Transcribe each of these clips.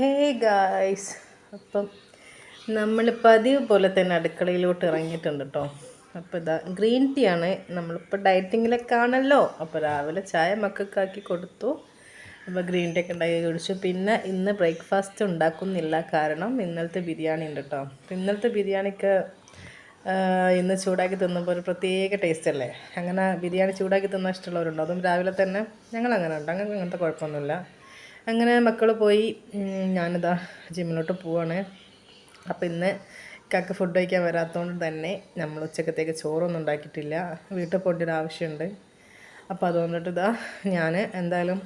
Hey guys അപ്പം നമ്മൾ പതിവ് പോലെ തന്നെ അടുക്കളയിലോട്ട് ഇറങ്ങിയിട്ടുണ്ട് കേട്ടോ. അപ്പോൾ ഇതാ ഗ്രീൻ ടീ ആണ്. നമ്മളിപ്പോൾ ഡയറ്റിങ്ങിലൊക്കെ ആണല്ലോ. അപ്പോൾ രാവിലെ ചായ മക്കൾക്കാക്കി കൊടുത്തു. അപ്പോൾ ഗ്രീൻ ടീ ഒക്കെ ഉണ്ടാക്കി കുടിച്ചു. പിന്നെ ഇന്ന് ബ്രേക്ക്ഫാസ്റ്റ് ഉണ്ടാക്കുന്നില്ല. കാരണം ഇന്നലത്തെ ബിരിയാണി ഉണ്ട് കേട്ടോ. അപ്പോൾ ഇന്നലത്തെ ബിരിയാണിക്ക് ഇന്ന് ചൂടാക്കി തിന്നുമ്പോൾ ഒരു പ്രത്യേക ടേസ്റ്റ് അല്ലേ? അങ്ങനെ ബിരിയാണി ചൂടാക്കി തിന്നാൻ ഇഷ്ടമുള്ളവരുണ്ടോ? അതും രാവിലെ തന്നെ. ഞങ്ങൾ അങ്ങനെ ഉണ്ട് അങ്ങനെ അങ്ങനത്തെ കുഴപ്പമൊന്നുമില്ല. അങ്ങനെ മക്കൾ പോയി. ഞാനിതാ ജിമ്മിലോട്ട് പോവാണ്. അപ്പോൾ ഇന്ന് ഇക്കാക്ക് ഫുഡ് കഴിക്കാൻ വരാത്തതുകൊണ്ട് തന്നെ നമ്മൾ ഉച്ചക്കത്തേക്ക് ചോറൊന്നും ഉണ്ടാക്കിയിട്ടില്ല. വീട്ടിൽ പോകേണ്ട ആവശ്യമുണ്ട്. അപ്പോൾ അതുകൊണ്ടിട്ട് ഇതാ ഞാൻ എന്തായാലും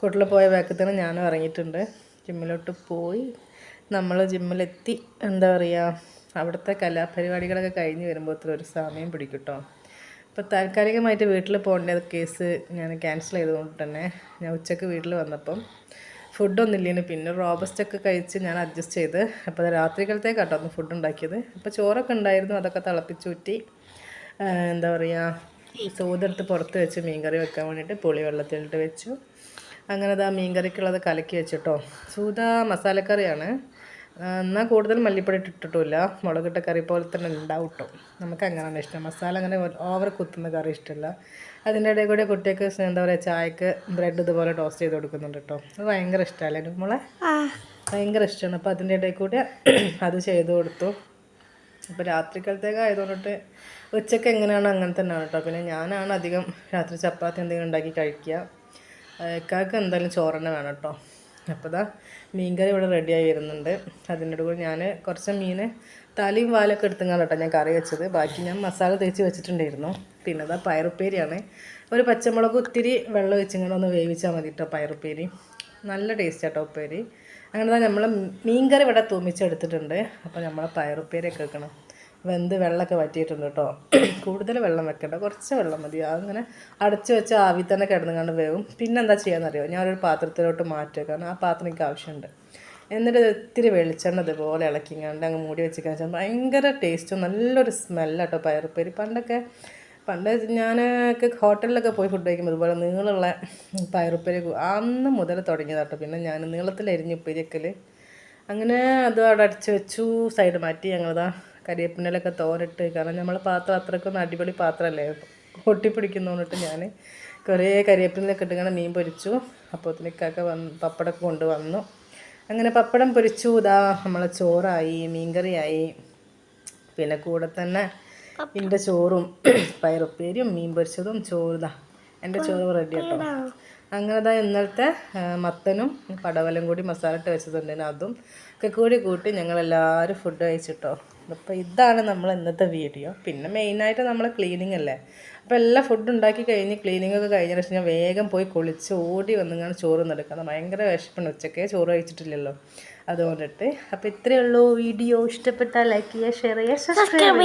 കൂട്ടിൽ പോയ വേക്കത്തിന് ഞാനും ഇറങ്ങിയിട്ടുണ്ട്. ജിമ്മിലോട്ട് പോയി. നമ്മൾ ജിമ്മിലെത്തി എന്താ പറയുക അവിടുത്തെ കലാപരിപാടികളൊക്കെ കഴിഞ്ഞ് വരുമ്പോൾ ഒരു സമയം പിടിക്കും കേട്ടോ അപ്പോൾ താൽക്കാലികമായിട്ട് വീട്ടിൽ പോകേണ്ട കേസ് ഞാൻ ക്യാൻസൽ ചെയ്തുകൊണ്ട് തന്നെ ഞാൻ ഉച്ചയ്ക്ക് വീട്ടിൽ വന്നപ്പം ഫുഡൊന്നും ഇല്ലേനു പിന്നെ റോബസ്റ്റൊക്കെ കഴിച്ച് ഞാൻ അഡ്ജസ്റ്റ് ചെയ്ത് അപ്പോൾ രാത്രികളത്തേക്കാട്ടോ ഒന്ന് ഫുഡ് ഉണ്ടാക്കിയത്. അപ്പോൾ ചോറൊക്കെ ഉണ്ടായിരുന്നു അതൊക്കെ തിളപ്പിച്ചൂറ്റി എന്താ പറയുക സൂതെടുത്ത് പുറത്ത് വെച്ച് മീൻകറി വെക്കാൻ വേണ്ടിയിട്ട് പുളി വെള്ളത്തിലിട്ട് വെച്ചു. അങ്ങനെ അത് ആ മീൻകറിക്കുള്ളത് കലക്കി വെച്ചിട്ടോ സൂത മസാലക്കറിയാണ്. എന്നാൽ കൂടുതൽ മല്ലിപ്പൊടി ഇട്ടിട്ടില്ല മുളകിട്ട കറി പോലെ തന്നെ ഉണ്ടാവും കേട്ടോ നമുക്ക് അങ്ങനെയാണ് ഇഷ്ടം. മസാല അങ്ങനെ ഓവർ കുത്തുന്ന കറി ഇഷ്ടമല്ല. അതിന്റെ ഇടയിൽ കൂടെ കുട്ടിയൊക്കെ എന്താ പറയുക ചായക്ക് ബ്രെഡ് ഇതുപോലെ ടോസ്റ്റ് ചെയ്ത് കൊടുക്കുന്നുണ്ട് കേട്ടോ. അത് ഭയങ്കര ഇഷ്ടമല്ലേ നമ്മളെ ഭയങ്കര ഇഷ്ടമാണ്. അപ്പോൾ അതിന്റെ ഇടയിൽ കൂടെ അത് ചെയ്ത് കൊടുത്തു. അപ്പോൾ രാത്രിക്കാലത്തേക്ക് ആയതുകൊണ്ടിട്ട് ഉച്ചയ്ക്ക് എങ്ങനെയാണ് അങ്ങനെ തന്നെയാണ് കേട്ടോ. പിന്നെ ഞാനാണ് അധികം രാത്രി ചപ്പാത്തി എന്തെങ്കിലും ഉണ്ടാക്കി കഴിക്കുക. ഇക്കാക്ക് എന്തായാലും ചോറ് തന്നെ വേണം കേട്ടോ. അപ്പോൾ ഇതാ മീൻകറി ഇവിടെ റെഡിയായി വരുന്നുണ്ട്. അതിന്റെ കൂടെ ഞാൻ കുറച്ച് മീൻ തലയും വാലൊക്കെ എടുത്തുങ്ങാണ് കേട്ടോ ഞാൻ കറി വെച്ചത്. ബാക്കി ഞാൻ മസാല തേച്ച് വെച്ചിട്ടുണ്ടായിരുന്നു. പിന്നെ ഇതാ പയറുപ്പേരിയാണ്. ഒരു പച്ചമുളക് ഒത്തിരി വെള്ളം വെച്ചിങ്ങനെ ഒന്ന് വേവിച്ചാൽ മതി കേട്ടോ പയറുപ്പേരി. നല്ല ടേസ്റ്റ് കേട്ടോ ഉപ്പേരി. അങ്ങനെ നമ്മൾ മീൻകറി ഇവിടെ തൂമിച്ചെടുത്തിട്ടുണ്ട്. അപ്പോൾ നമ്മൾ പയറുപ്പേരിയൊക്കെ വെക്കണം. വെന്ത് വെള്ളമൊക്കെ വറ്റിയിട്ടുണ്ട് കേട്ടോ. കൂടുതൽ വെള്ളം വെക്കണ്ട. കുറച്ച് വെള്ളം മതി. അങ്ങനെ അടച്ച് വെച്ച് ആവി തന്നെ കിടന്നുകൊണ്ട് വേവും. പിന്നെ എന്താ ഞാൻ ഞാനൊരു പാത്രത്തിലോട്ട് മാറ്റുക കാരണം ആ പാത്രം എനിക്ക് ആവശ്യമുണ്ട്. എന്നിട്ട് ഒത്തിരി വെളിച്ചെണ്ണ ഇതുപോലെ ഇളക്കിങ്ങാണ്ട് അങ്ങ് മൂടി വെച്ച് കഴിച്ചാൽ ഭയങ്കര ടേസ്റ്റും നല്ലൊരു സ്മെല്ലാട്ടോ പയറുപ്പേരി. പണ്ടൊക്കെ പണ്ട് ഞാനൊക്കെ ഹോട്ടലിലൊക്കെ പോയി ഫുഡ് കഴിക്കുമ്പോൾ ഇതുപോലെ നീളമുള്ള പയറുപ്പേരി അന്ന് മുതൽ തുടങ്ങിയതാട്ടോ പിന്നെ ഞാൻ നീളത്തിൽ അരിഞ്ഞ് അങ്ങനെ അത് അവിടെ അടിച്ച് വെച്ചു. സൈഡ് മാറ്റി ഞങ്ങളിതാ കരിയേപ്പിന്റെലൊക്കെ തോരട്ട് കാരണം നമ്മൾ പാത്രം അത്രക്കൊന്നും അടിപൊളി പാത്രമല്ലേ? പൊട്ടിപ്പിടിക്കുന്നോണ്ടിട്ട് ഞാൻ കുറേ കരിയേപ്പിന്റെലൊക്കെ ഇട്ടിങ്ങനെ മീൻ പൊരിച്ചു. അപ്പോഴത്തേക്കൊക്കെ വന്ന് പപ്പടമൊക്കെ കൊണ്ടുവന്നു. അങ്ങനെ പപ്പടം പൊരിച്ചു. ഇതാ നമ്മളെ ചോറായി മീൻകറിയായി. പിന്നെ കൂടെ തന്നെ എന്റെ ചോറും പയറുപ്പേരിയും മീൻ പൊരിച്ചതും ചോറുതാ എന്റെ ചോറ് റെഡി കേട്ടോ അങ്ങനെ ദാ ഇന്നലത്തെ മത്തനും പടവലും കൂടി മസാല ഇട്ട് വെച്ചതുണ്ടായിരുന്നു അതും ഒക്കെ കൂടി കൂട്ടി ഞങ്ങളെല്ലാവരും ഫുഡ് കഴിച്ചിട്ടോ. അപ്പോൾ ഇതാണ് നമ്മൾ ഇന്നത്തെ വീഡിയോ പിന്നെ മെയിനായിട്ട് നമ്മൾ ക്ലീനിങ് അല്ലേ? അപ്പോൾ എല്ലാ ഫുഡ് ഉണ്ടാക്കി കഴിഞ്ഞ് ക്ലീനിങ് ഒക്കെ കഴിഞ്ഞ ശേഷം ഞാൻ വേഗം പോയി കുളിച്ച് ഓടി വന്നിങ്ങനെ ചോറ് നടക്കുന്നത് ഭയങ്കര വിശപ്പുണ്ട് ഉച്ചക്കേ ചോറ് കഴിച്ചിട്ടില്ലല്ലോ. അതുകൊണ്ടിട്ട്. അപ്പോൾ ഇത്രയേ ഉള്ളൂ വീഡിയോ ഇഷ്ടപ്പെട്ടാൽ ലൈക്ക് ചെയ്യുക ഷെയർ ചെയ്യുക സബ്സ്ക്രൈബ്